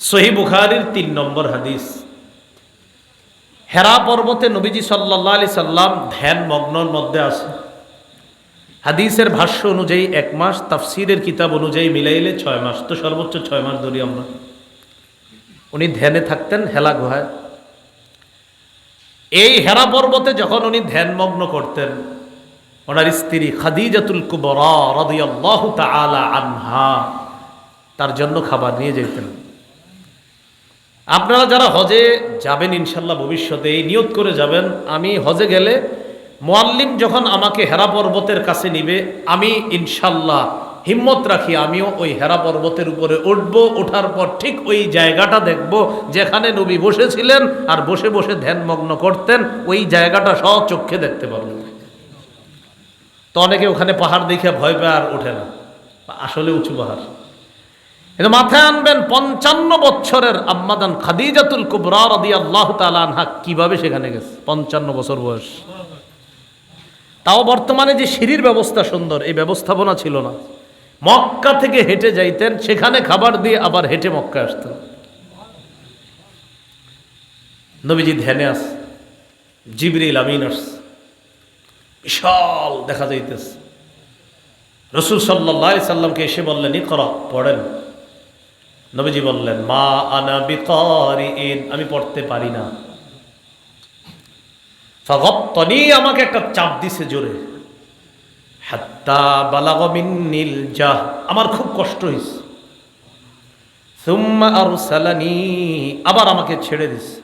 সহি বুখারির তিন নম্বর হাদিস। হেরা পর্বতে নবীজি সাল্লাহ আলি সাল্লাম ধ্যান মগ্নর মধ্যে আছে হাদিসের ভাষ্য অনুযায়ী এক মাস, তাফসিরের কিতাব অনুযায়ী মিলাইলে ছয় মাস। তো সর্বোচ্চ ছয় মাস ধরি আমরা। উনি ধ্যানে থাকতেন, হেলা গুহায়। এই হেরা পর্বতে যখন উনি ধ্যানমগ্ন করতেন, ওনার স্ত্রী খাদিজাতুল কুবরা রাদিয়াল্লাহু তাআলা আনহা তার জন্য খাবার নিয়ে যেতেন। আপনারা যারা হজে যাবেন ইনশাল্লাহ ভবিষ্যতে এই নিয়ত করে যাবেন, আমি হজে গেলে মোয়াল্লিম যখন আমাকে হেরা পর্বতের কাছে নিবে, আমি ইনশাল্লাহ হিম্মত রাখি, আমিও ওই হেরা পর্বতের উপরে উঠব ওঠার পর ঠিক ওই জায়গাটা দেখব, যেখানে নবী বসেছিলেন আর বসে বসে ধ্যানমগ্ন করতেন, ওই জায়গাটা সহ চক্ষে দেখতে পারবেন তো অনেকে ওখানে পাহাড় দেখে ভয় পায় আর ওঠে না। আসলে উঁচু পাহাড়। কিন্তু মাথায় আনবেন পঞ্চান্ন বছরের আম্মাদান খাদিজাতুল কুবরা রদি আল্লাহ আনহা। কীভাবে সেখানে গেছে? পঞ্চান্ন বছর বয়স। তাও বর্তমানে যে সিঁড়ির ব্যবস্থা সুন্দর, এই ব্যবস্থাপনা ছিল না। মক্কা থেকে হেঁটে যাইতেন, সেখানে খাবার দিয়ে আবার হেঁটে মক্কা আসতেন। নবীজি ধ্যানে আস, জিবরিল আমিন আস, বিশাল দেখা যাইতেছে। রসুল সাল্লাহ সাল্লামকে এসে বললেন ই করা পড়েন। নবীজি বললেন, মা আনা বিকারিন আমি পড়তে পারি না। ফাগত্তনি আমাকে একটা চাপ দিছে জোরে। হাত্তা বালাগ মিন্নিল জাহ আমার খুব কষ্ট হয়েছে সুম্মা আরসালানি আবার আমাকে ছেড়ে দিছে।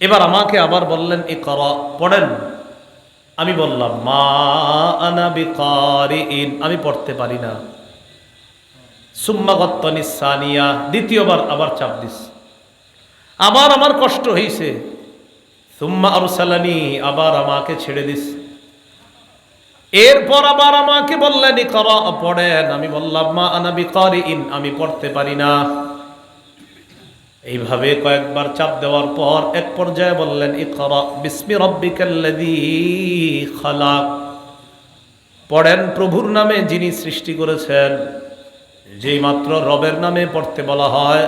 এবার আমাকে আবার বললেন এ কর পড়েন। আমি বললাম, মা আনা বিকারিন আমি পড়তে পারি না। সুম্মাগত্তনি সানিয়া দ্বিতীয়বার আবার চাপ দিস। আবার আমার কষ্ট হয়েছে সুম্মা আর সালানি আবার আমাকে ছেড়ে দিস। এরপর আবার আমাকে বললেন পড়েন। আমি বললাম, মা আনাবি ইন আমি পড়তে পারি না। এইভাবে কয়েকবার চাপ দেওয়ার পর এক পর্যায়ে বললেন খালাক। পড়েন প্রভুর নামে যিনি সৃষ্টি করেছেন। যেই মাত্র রবের নামে পড়তে বলা হয়,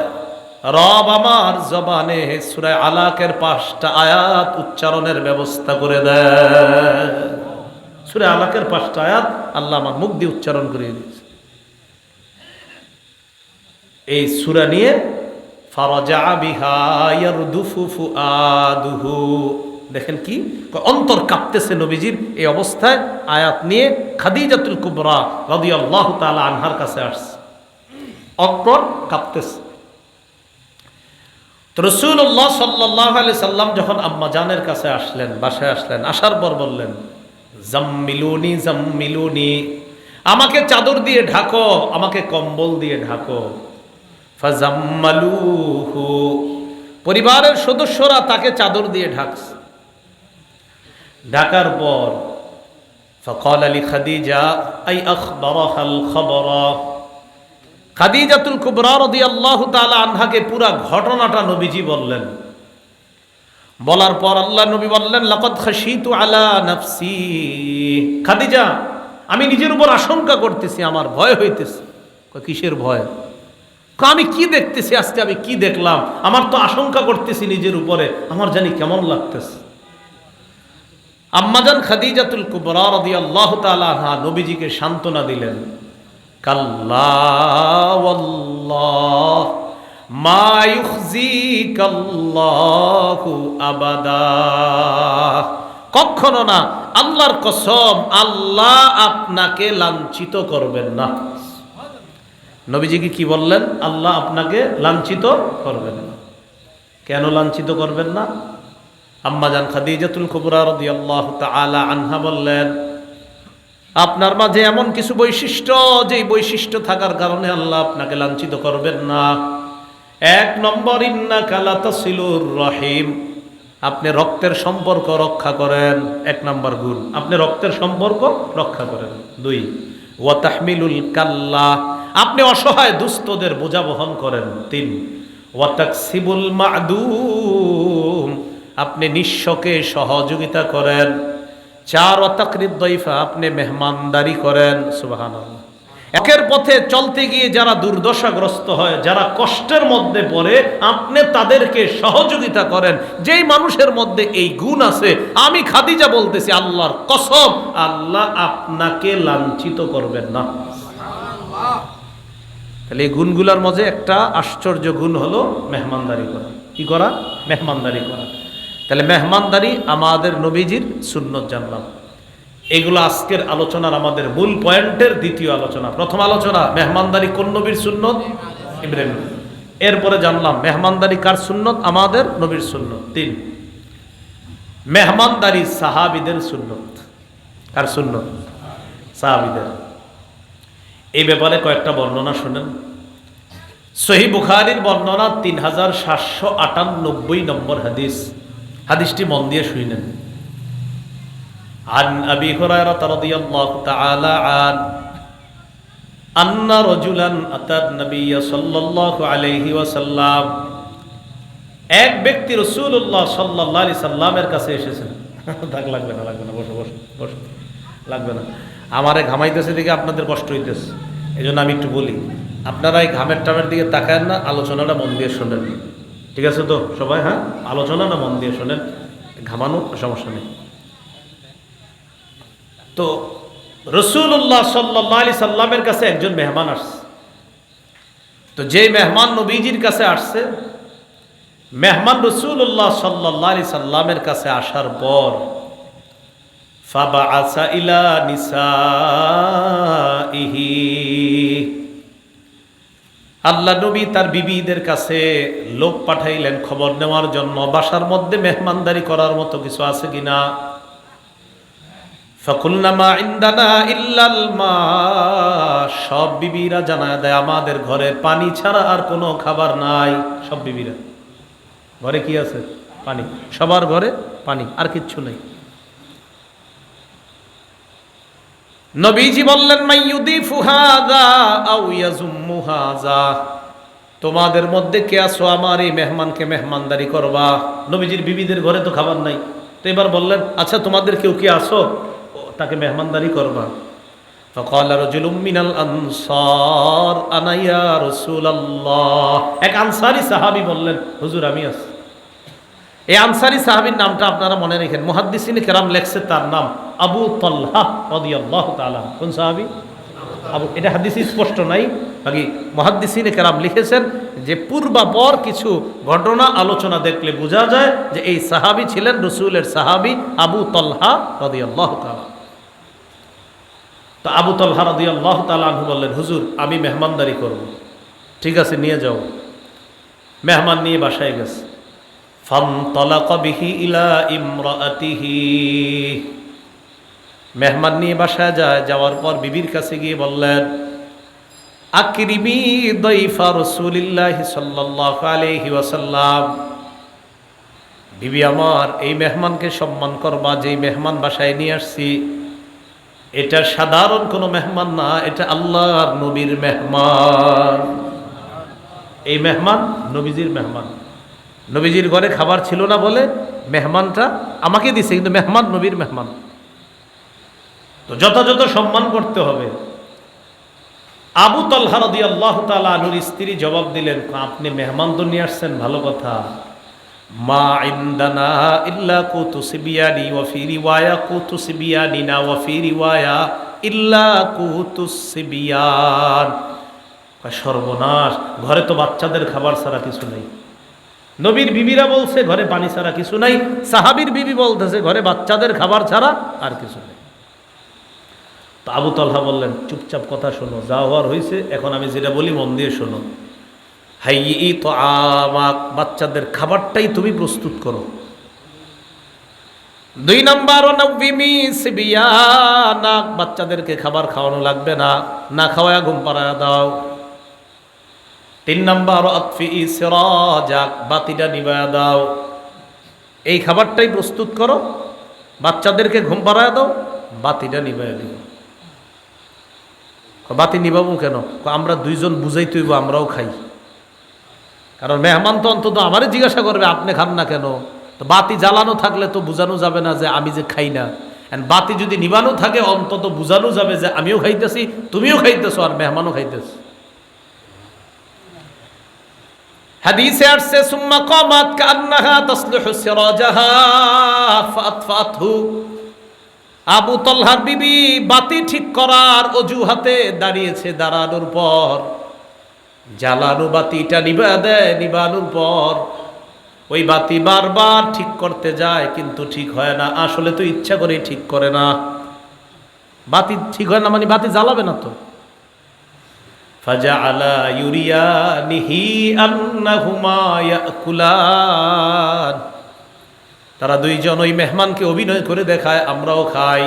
রব আমার জবানে সুরায় আলাকের পাঁচটা আয়াত উচ্চারণের ব্যবস্থা করে দেয়। সুরে আলাকের পাঁচটা আয়াত আল্লাহ আমার মুখ দিয়ে উচ্চারণ করিয়ে দিয়েছে। এই সুরা নিয়ে দেখেন কি? অন্তর কাঁপতেছে নবীজির এই অবস্থায়। আয়াত নিয়ে খাদিজাতুল কুবরা রাদিয়াল্লাহু তাআলা আনহার কাছে আসছে। অন্তর কাঁপতেছে। তো রসুল্লাহ সাল্লাহ আলি সাল্লাম যখন আম্মা জানের কাছে আসলেন, বাসায় আসলেন, আসার পর বললেন, জাম্মিলুনি জাম্মিলুনি, আমাকে চাদর দিয়ে ঢাকো, আমাকে কম্বল দিয়ে ঢাকো। ফাজাম্মালুহু, পরিবারের সদস্যরা তাকে চাদর দিয়ে ঢাকছে। ঢাকার পর, ফকল আলী খাদিজা, আই আখবরাহাল খবরা। খাদিজাতুল কুবরা আল্লাহ তাআলা আনহাকে পুরা ঘটনাটা নবীজি বললেন। বলার পর আল্লাহ নবী বললেন, লাকাদ খাশিতু আলা নাফসি। খাদিজা, আমি নিজের উপর আশঙ্কা করতেছি, আমার ভয় হইতেছে। কিসের ভয়? আমি কি দেখতেছি, আজকে আমি কি দেখলাম? আমার তো আশঙ্কা করতেছি নিজের উপরে, আমার জানি কেমন লাগতেছে। আম্মাজান খাদিজাতুল কুবরা রাদিয়াল্লাহু তাআলা আনহা নবীজিকে সান্ত্বনা দিলেন। কাল্লা ওয়াল্লাহ, মা আবাদা। কখনো না, আল্লাহর কসম, আল্লাহ আপনাকে লাঞ্ছিত করবেন না। নবীজি কি বললেন? আল্লাহ আপনাকে লাঞ্ছিত করবেন না। কেন লাঞ্ছিত করবেন না? আম্মাজান খাদিজাতুল কুবরা রাদিয়াল্লাহু তাআলা আনহা বললেন আপনার মাঝে এমন কিছু বৈশিষ্ট্য, যেই বৈশিষ্ট্য থাকার কারণে আল্লাহ আপনাকে লাঞ্ছিত করবেন না। এক নম্বর ইন্না কালাতাসিলুর রহিম। আপনি রক্তের সম্পর্ক রক্ষা করেন, এক নম্বর গুণ। আপনি রক্তের সম্পর্ক রক্ষা করেন। দুই, ওয়াতাহমিলুল কাল্লা। আপনি অসহায় দুস্থদের বোঝা বহন করেন। তিন, ওয়াতাকসিবুল মাদুম। আপনি নিঃস্বকে সহযোগিতা করেন। চার অতাকরিদ দইফা আপনি মেহমানদারি করেন সুবাহান একের পথে চলতে গিয়ে যারা দুর্দশাগ্রস্ত হয়, যারা কষ্টের মধ্যে পড়ে, আপনি তাদেরকে সহযোগিতা করেন। যেই মানুষের মধ্যে এই গুণ আছে, আমি খাদিজা বলতেছি, আল্লাহর কসম, আল্লাহ আপনাকে লাঞ্ছিত করবেন না। তাহলে এই গুণগুলোর মধ্যে একটা আশ্চর্য গুণ হলো মেহমানদারি করা। কি করা? মেহমানদারি করা। তাহলে মেহমানদারি আমাদের নবীজির সুন্নত জানলাম। এগুলো আজকের আলোচনার আমাদের মূল পয়েন্টের দ্বিতীয় আলোচনা। প্রথম আলোচনা, মেহমানদারি কোন নবীর সুন্নত? ইব্রাহিম এরপরে জানলাম, মেহমানদারি কার সুন্নত? আমাদের নবীর সুন্নত। তিন, মেহমানদারি সাহাবিদের সুন্নত। কার সুন্নত? সাহাবিদের। এই ব্যাপারে কয়েকটা বর্ণনা শুনেন। সহি বুখারির বর্ণনা তিন হাজার সাতশো আটানব্বই নম্বর হাদিস। হাদিসটি মন দিয়ে শুনেন عن أبي هريرة رضي الله تعالى عنه أن رجلا أتى النبي صلى الله عليه وسلم এক ব্যক্তি রসুল্লাহ সাল্লাহ আলি সাল্লামের কাছে এসেছেন থাক লাগবে না লাগবে না বসো বসো বসো লাগবে না আমারে ঘামাইতেছে দিকে আপনাদের কষ্ট হইতেছে এই জন্য আমি একটু বলি আপনারা এই ঘামের টামের দিকে তাকায়েন না আলোচনাটা মন দিয়ে শোনেন ঠিক আছে তো? সবাই হ্যাঁ? আলোচনা না মন দিয়ে শোনেন? ঘামানো, সমস্যা নেই। তো রসুল্লাহ সাল্লাহ আলি সাল্লামের কাছে একজন মেহমান আসছে। তো যে মেহমান নবীজির কাছে আসছে, মেহমান রসুল্লাহ সাল্লাহ আলি সাল্লামের কাছে আসার পর ফাবা আসা ইলা নিসা ইহি আল্লাহ নবী তার বিবিদের কাছে লোক পাঠাইলেন খবর নেওয়ার জন্য। বাসার মধ্যে মেহমানদারি করার মতো কিছু আছে কিনা? ফকুলনামা ইন্দানা ইল্লাল মা। সব বিবিরা জানায় দেয়, আমাদের ঘরে পানি ছাড়া আর কোনো খাবার নাই। সব বিবিরা। ঘরে কি আছে? পানি। সবার ঘরে পানি, আর কিচ্ছু নেই। নবীজি বললেন তোমাদের মধ্যে কে আসো আমার এই মেহমানকে মেহমানদারি করবা। নবীজির বিবিদের ঘরে তো খাবার নাই। তো এবার বললেন আচ্ছা তোমাদের কেউ কি আসো তাকে মেহমানদারি করবা। এক আনসারি সাহাবি বললেন, হুজুর, আমি আসি এই আনসারী সাহাবীর নামটা আপনারা মনে রেখেন। মুহাদ্দিসিনে কেরাম লেখছে তার নাম আবু তল্লাহ কোন সাহাবি? আবু, এটা হাদিসে স্পষ্ট নাই। বাকি মুহাদ্দিসিনে কেরাম লিখেছেন যে, পূর্বাপর কিছু ঘটনা আলোচনা দেখলে বোঝা যায় যে, এই সাহাবী ছিলেন রসুলের সাহাবী আবু তল্হা রাদিয়াল্লাহু তাআলা তো আবু তল্হা রাদিয়াল্লাহু আনহু বললেন, হুজুর, আমি মেহমানদারি করব। ঠিক আছে, নিয়ে যাও। মেহমান নিয়ে বাসায় গেছে। ফান্তলাক বিহি ইলা ইমরাতিহি মেহমান নিয়ে বাসায় যায়, যাওয়ার পর বিবির কাছে গিয়ে বললেন, আকরিমি দইফা রসুলিল্লাহ সাল্লাহ আলহি ওয়াসাল্লাম। বিবি আমার, এই মেহমানকে সম্মান করবা, যেই মেহমান বাসায় নিয়ে আসছি। এটা সাধারণ কোনো মেহমান না, এটা আল্লাহর নবীর মেহমান। এই মেহমান নবীজির মেহমান। নবীজির ঘরে খাবার ছিল না বলে মেহমানটা আমাকে দিছে, কিন্তু মেহমান নবীর মেহমান। তো যথাযথ সম্মান করতে হবে। আবু তলহা রদি আল্লাহ তালা আলুর স্ত্রী জবাব দিলেন, আপনি মেহমান তো নিয়ে আসছেন, ভালো কথা। মা ইন্দানা ইল্লা কুতু সিবিয়ানি ওয়াফি রিওয়ায়া, কুতু সিবিয়ানি না ওয়াফি রিওয়ায়া ইল্লা কুতু সিবিয়ান। সর্বনাশ, ঘরে তো বাচ্চাদের খাবার ছাড়া কিছু নেই। নবীর বিবিরা বলছে, ঘরে পানি ছাড়া কিছু নাই। সাহাবির বিবি বলতেছে, ঘরে বাচ্চাদের খাবার ছাড়া আর কিছু নেই। তো আবু তলহা বললেন, চুপচাপ কথা শোনো, যা হওয়ার হয়েছে, এখন আমি যেটা বলি, মন দিয়ে শোনো। হাই ই তো আমাক বাচ্চাদের খাবারটাই তুমি প্রস্তুত করো। দুই নাম্বার বাচ্চাদেরকে খাবার খাওয়ানো লাগবে না। না খাওয়া ঘুম পাড়ায় দাও। তিন নাম্বার যাক বাতিটা নিবায়া দাও। এই খাবারটাই প্রস্তুত করো, বাচ্চাদেরকে ঘুম পাড়ায় দাও, বাতিটা নিবায়া দিও। বাতি নিবাবো কেন? আমরা দুইজন বুঝাই তুইব, আমরাও খাই। কারণ মেহমান তো অন্তত আমারই জিজ্ঞাসা করবে, আপনি খান না কেন? তো বাতি জ্বালানো থাকলে তো বোঝানো যাবে না যে আমি যে খাই না। বাতি যদি নিবানো থাকে, অন্তত বুঝানো যাবে যে আমিও খাইতেছি, তুমিও খাইতেছো, আর মেহমানও খাইতেছ। হাদিসে আসছে, সুম্মা কামাত কান্নাহা তাসলিহু সিরাজাহা ফাতফাতহু আবু তলহার বিবি বাতি ঠিক করার অজুহাতে দাঁড়িয়েছে দাঁড়ানোর পর। জ্বালানো বাতিটা নিবা দেয়, নিবানোর পর। ওই বাতি বারবার ঠিক করতে যায়, কিন্তু ঠিক হয় না। আসলে তো ইচ্ছা করেই ঠিক করে না। বাতি ঠিক হয় না মানে বাতি জ্বালাবে না তো? ফাজআলা ইউরিয়ানিহি আন্নাহুমা ইয়াকুলান। তারা দুইজন ওই মেহমানকে অভিনয় করে দেখায়, আমরাও খাই,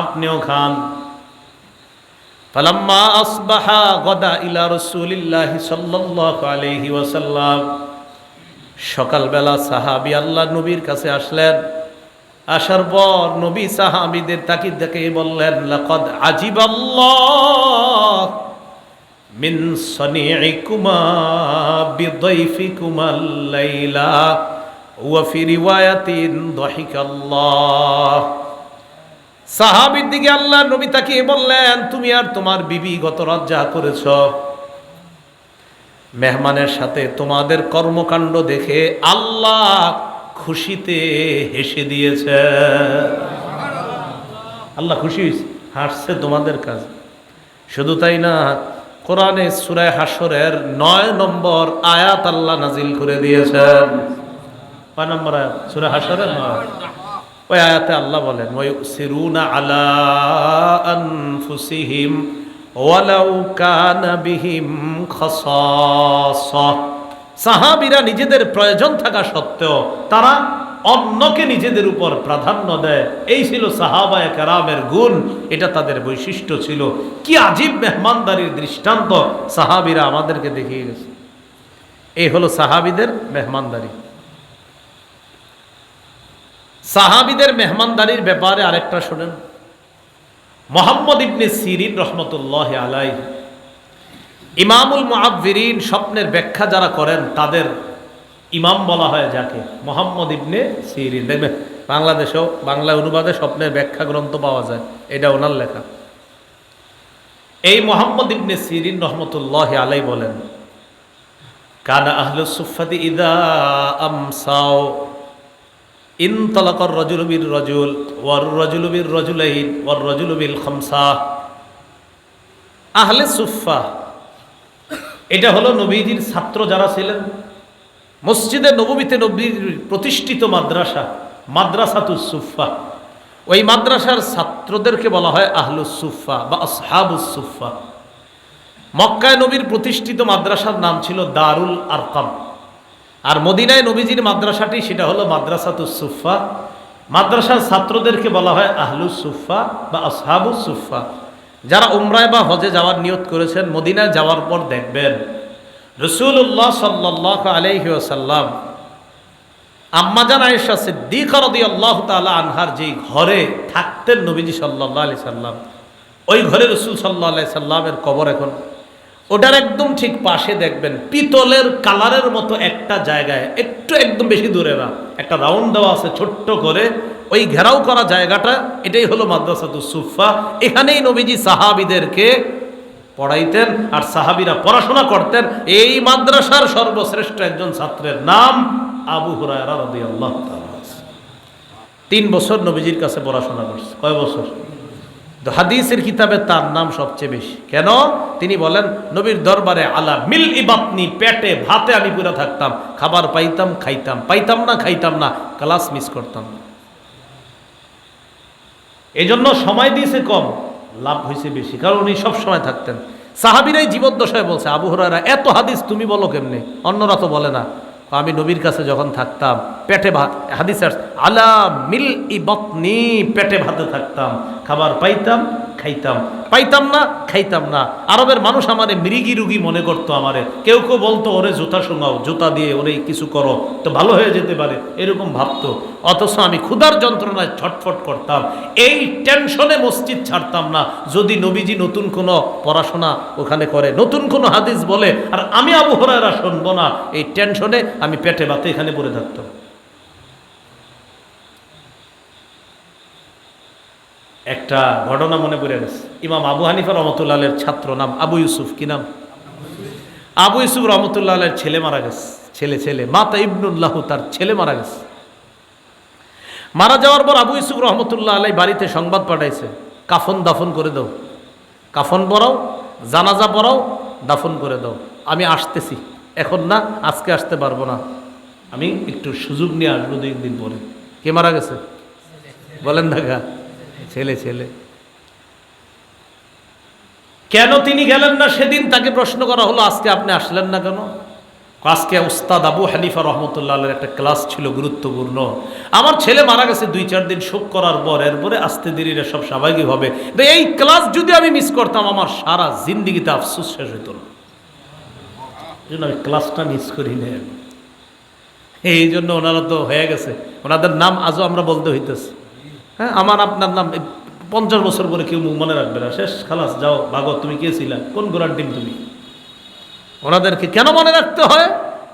আপনিও খান। ফালাম্মা আসবাহা গদা ইলা রসুলিল্লাহি সাল্লাল্লাহু আলাইহি ওয়াসাল্লাম। সকালবেলা সাহাবি আল্লাহ নবীর কাছে আসলেন। আসার পর নবী সাহাবিদের তাকিদ দেখে বললেন, লাকাদ আজিবাল্লাহ মিন সনিইকুমা বিদাইফিকুমা লাইলা, ওয়া ফি রিওয়ায়াতিন দাহিকাল্লাহ। সাহাবীর দিকে আল্লাহ নবী তাকিয়ে বললেন, তুমি আর তোমার বিবি গত রাত করেছ, মেহমানের সাথে তোমাদের কর্মকাণ্ড দেখে আল্লাহ খুশিতে হেসে দিয়েছে। আল্লাহ খুশি হাসছে তোমাদের কাজ শুধু তাই না কোরআনে সুরায় হাসরের নয় নম্বর আয়াত আল্লাহ নাজিল করে দিয়েছেন। কয় নম্বর আয়াত? সুরায় হাসরের ওই আয়াতে আল্লাহ বলেন ওই সিরুনা আলা আনফুসিহিম বিহিম নিজেদের প্রয়োজন থাকা সত্ত্বেও তারা অন্যকে নিজেদের উপর প্রাধান্য দেয়। এই ছিল সাহাবায়ে কেরামের গুণ, এটা তাদের বৈশিষ্ট্য ছিল। কি আজীব মেহমানদারির দৃষ্টান্ত সাহাবীরা আমাদেরকে দেখিয়ে গেছে। এই হলো সাহাবীদের মেহমানদারি। সাহাবিদের মেহমানদারির ব্যাপারে আরেকটা শোনেন। মোহাম্মদ ইবনে সিরিন রহমতুল্লাহ আলাই ইমামুল মুআব্বিরিন স্বপ্নের ব্যাখ্যা যারা করেন, তাদের ইমাম বলা হয় যাকে, মোহাম্মদ ইবনে সিরিন। দেখবেন বাংলাদেশেও বাংলা অনুবাদে স্বপ্নের ব্যাখ্যা গ্রন্থ পাওয়া যায়, এটা ওনার লেখা। এই মোহাম্মদ ইবনে সিরিন রহমতুল্লাহ আলাই বলেন, কানা আহলুস সুফাতি ইদা আমসাও ইনতলাকর রজুলবির রজুল ওয়ার রজুলবির রজুলাইন, ওয়ার রজুলবিল খমসা। আহলে সুফা এটা হলো নবীজির ছাত্র যারা ছিলেন মসজিদে নবমীতে নবীর প্রতিষ্ঠিত মাদ্রাসা, মাদ্রাসাতুস সুফা ওই মাদ্রাসার ছাত্রদেরকে বলা হয় আহলুস সুফা বা আসহাবুস সুফা মক্কায় নবীর প্রতিষ্ঠিত মাদ্রাসার নাম ছিল দারুল আরকাম। আর মদিনায় নবীজির মাদ্রাসাটি সেটা হলো মাদ্রাসাতুস সুফা মাদ্রাসার ছাত্রদেরকে বলা হয় আহলুস সুফা বা আসহাবুস সুফা যারা উমরায় বা হজে যাওয়ার নিয়ত করেছেন, মদিনায় যাওয়ার পর দেখবেন রসুল্লাহ সাল্লাহ আলহি আসাল্লাম আম্মাজান আয়েশা সিদ্দিক রদি আল্লাহ তালা আনহার যেই ঘরে থাকতেন নবীজি সাল্লাহ আলি সাল্লাম ওই ঘরে রসুল সাল্লাহ আলি সাল্লামের কবর এখন। ওটার একদম ঠিক পাশে দেখবেন, পিতলের কালারের মতো একটা জায়গায়, একটু একদম বেশি দূরে না, একটা রাউন্ড দেওয়া আছে ছোট্ট করে, ওই ঘেরাও করা জায়গাটা, এটাই হলো মাদ্রাসাতু সুফা এখানেই নবীজি সাহাবিদেরকে পড়াইতেন আর সাহাবিরা পড়াশোনা করতেন। এই মাদ্রাসার সর্বশ্রেষ্ঠ একজন ছাত্রের নাম আবু হুরায়রা তিন বছর নবীজির কাছে পড়াশোনা করছে। কয় বছর? হাদিসের কিতাবে তার নাম সবচেয়ে বেশি। কেন? তিনি বলেন, নবীর দরবারে আলা মিল ইবাতনি, পেটে ভাতে আমি পুরো থাকতাম। খাবার পাইতাম, খাইতাম। পাইতাম না, খাইতাম না, ক্লাস মিস করতাম। এই জন্য সময় দিয়েছে কম। লাভ হয়েছে বেশি। কারণ উনি সবসময় থাকতেন। সাহাবিরাই জীবদ্দশায় বলছে, আবু হরারা এত হাদিস তুমি বলো কেমনে? অন্যরা তো বলে না। আমি নবীর কাছে যখন থাকতাম, পেটে ভাত, হাদিস আলা মিল ই বতনি, পেটে ভাতে থাকতাম। খাবার পাইতাম, খাইতাম। পাইতাম না, খাইতাম না। আরবের মানুষ আমারে মৃগি রুগী মনে করতো আমারে। কেউ কেউ বলতো, ওরে জুতা শোনাও জুতা দিয়ে ওরে কিছু করো, তো ভালো হয়ে যেতে পারে। এরকম ভাবতো। অথচ আমি ক্ষুধার যন্ত্রণায় ছটফট করতাম। এই টেনশনে মসজিদ ছাড়তাম না। যদি নবীজি নতুন কোনো পড়াশোনা ওখানে করে, নতুন কোনো হাদিস বলে, আর আমি আবু শুনব না, এই টেনশনে আমি পেটে বাতে এখানে পড়ে থাকতাম। একটা ঘটনা মনে পড়ে গেছে। ইমাম আবু হানিফা রহমতুল্লাহের ছাত্র নাম আবু ইউসুফ, কি নাম? আবু ইউসুফ রহমতুল্লাহ ছেলে মারা গেছে, ছেলে ছেলে, মাতা ইবনুল্লাহ তার ছেলে মারা গেছে। মারা যাওয়ার পর আবু ইউসুফ রহমতুল্লাহ আলাই বাড়িতে সংবাদ পাঠাইছে, কাফন দাফন করে দাও, কাফন পরাও, জানাজা পরাও, দাফন করে দাও, আমি আসতেছি, এখন না, আজকে আসতে পারব না। আমি একটু সুযোগ নিয়ে আসব দুই দিন পরে। কে মারা গেছে? বলেন দেখা। ছেলে ছেলে। কেন তিনি গেলেন না সেদিন? তাকে প্রশ্ন করা হলো, আজকে আপনি আসলেন না কেন? আজকে উস্তাদ আবু হানিফা রহমতুল্লাহ একটা ক্লাস ছিল গুরুত্বপূর্ণ। আমার ছেলে মারা গেছে দুই, চার দিন শোক করার পর। এরপরে আস্তে দেরিরে সব স্বাভাবিক হবে। এই ক্লাস যদি আমি মিস করতাম, আমার সারা জিন্দিগিতে আফসোস শেষ হতো না। জন্য আমি ক্লাসটা মিস করি না এই জন্য ওনারা তো হয়ে গেছে। ওনাদের নাম আজও আমরা বলতে হইতেছে। হ্যাঁ আমার আপনার নাম পঞ্চাশ বছর পরে কেউ মনে রাখবে না। শেষ, খালাস, যাও, ভাগো, তুমি কে ছিলা? কোন গোড়ার ডিম তুমি? ওনাদেরকে কেন মনে রাখতে হয়?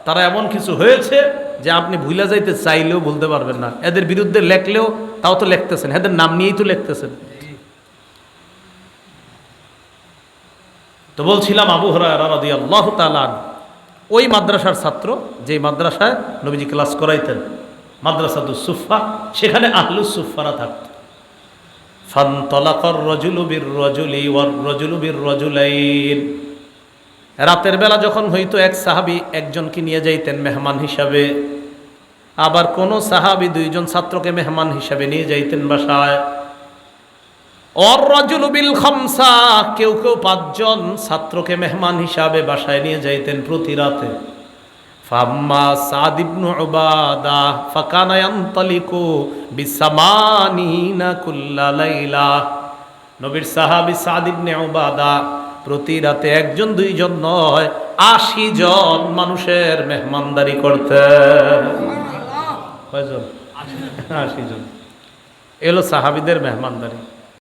তারা এমন কিছু হয়েছে যে আপনি ভুলে যাইতে চাইলেও বলতে পারবেন না। এদের বিরুদ্ধে লেখলেও তাও তো লিখতেছেন। এদের নাম নিয়েই তো লিখতেছেন। তো বলছিলাম আবু হরাদি তালান ওই মাদ্রাসার ছাত্র যে মাদ্রাসায় নবীজি ক্লাস করাইতেন। মাদ্রাসাদুস সুফা সেখানে আহলুস সুফারা থাকত। ফান্তলাকর রজুলু বীর রজুলি ওয়ার রজুলু বীর রজুলাইন। রাতের বেলা যখন হইতো এক সাহাবি একজনকে নিয়ে যাইতেন মেহমান হিসাবে, আবার কোনো সাহাবি দুইজন ছাত্রকে মেহমান হিসাবে নিয়ে যাইতেন বাসায়। অর খমসা, কেউ কেউ পাঁচজন ছাত্রকে মেহমান হিসাবে বাসায় নিয়ে যাইতেন প্রতি রাতে। ফাম্মা সাদ ইবনু উবাদা ফাকানা ইয়ানতালিকু বিসামানিনা কুল্লা লাইলা। নবীর সাহাবী সাদ ইবনে উবাদা প্রতি রাতে একজন দুইজন নয় আশি জন মানুষের মেহমানদারি করতে। কয়জন? আশি জন। এলো সাহাবিদের মেহমানদারি।